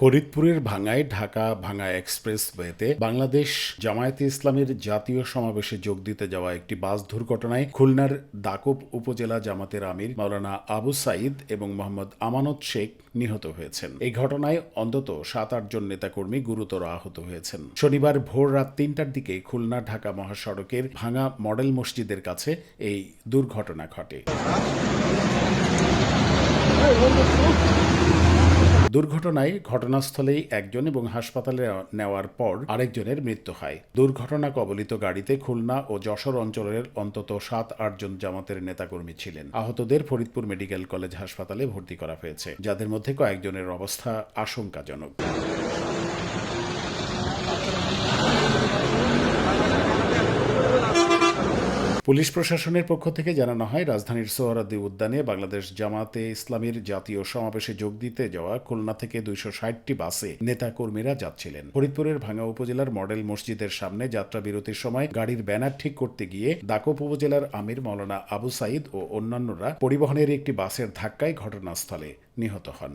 ফরিদপুরের ভাঙ্গায় ঢাকা ভাঙ্গা এক্সপ্রেসওয়েতে বাংলাদেশ জামায়াতে ইসলামের জাতীয় সমাবেশে যোগ দিতে যাওয়া একটি বাস দুর্ঘটনায় খুলনার দাকব উপজেলা জামাতের আমির মাওলানা আবু সাইদ এবং মোহাম্মদ আমানত শেখ নিহত হয়েছেন। এই ঘটনায় অন্তত সাত আটজন নেতাকর্মী গুরুতর আহত হয়েছেন। শনিবার ভোর রাত তিনটার দিকে খুলনা ঢাকা মহাসড়কের ভাঙা মডেল মসজিদের কাছে এই দুর্ঘটনা ঘটে। দুর্ঘটনায় ঘটনাস্থলেই একজন এবং হাসপাতালে নেওয়ার পর আরেকজনের মৃত্যু হয়। দুর্ঘটনা কবলিত গাড়িতে খুলনা ও যশোর অঞ্চলের অন্তত সাত আটজন জামাতের নেতাকর্মী ছিলেন। আহতদের ফরিদপুর মেডিকেল কলেজ হাসপাতালে ভর্তি করা হয়েছে, যাদের মধ্যে কয়েকজনের অবস্থা আশঙ্কাজনক। পুলিশ প্রশাসনের পক্ষ থেকে জানানো হয়, রাজধানীর সোহরাদি উদ্যানে বাংলাদেশ জামাতে ইসলামীর জাতীয় সমাবেশে যোগ দিতে যাওয়া খুলনা থেকে দুইশো ষাটটি বাসে নেতাকর্মীরা যাচ্ছিলেন। ফরিদপুরের ভাঙ্গা উপজেলার মডেল মসজিদের সামনে যাত্রা বিরতির সময় গাড়ির ব্যানার ঠিক করতে গিয়ে দাকপ উপজেলার আমির মৌলানা আবু সাইদ ও অন্যান্যরা পরিবহনের একটি বাসের ধাক্কায় ঘটনাস্থলে নিহত হন।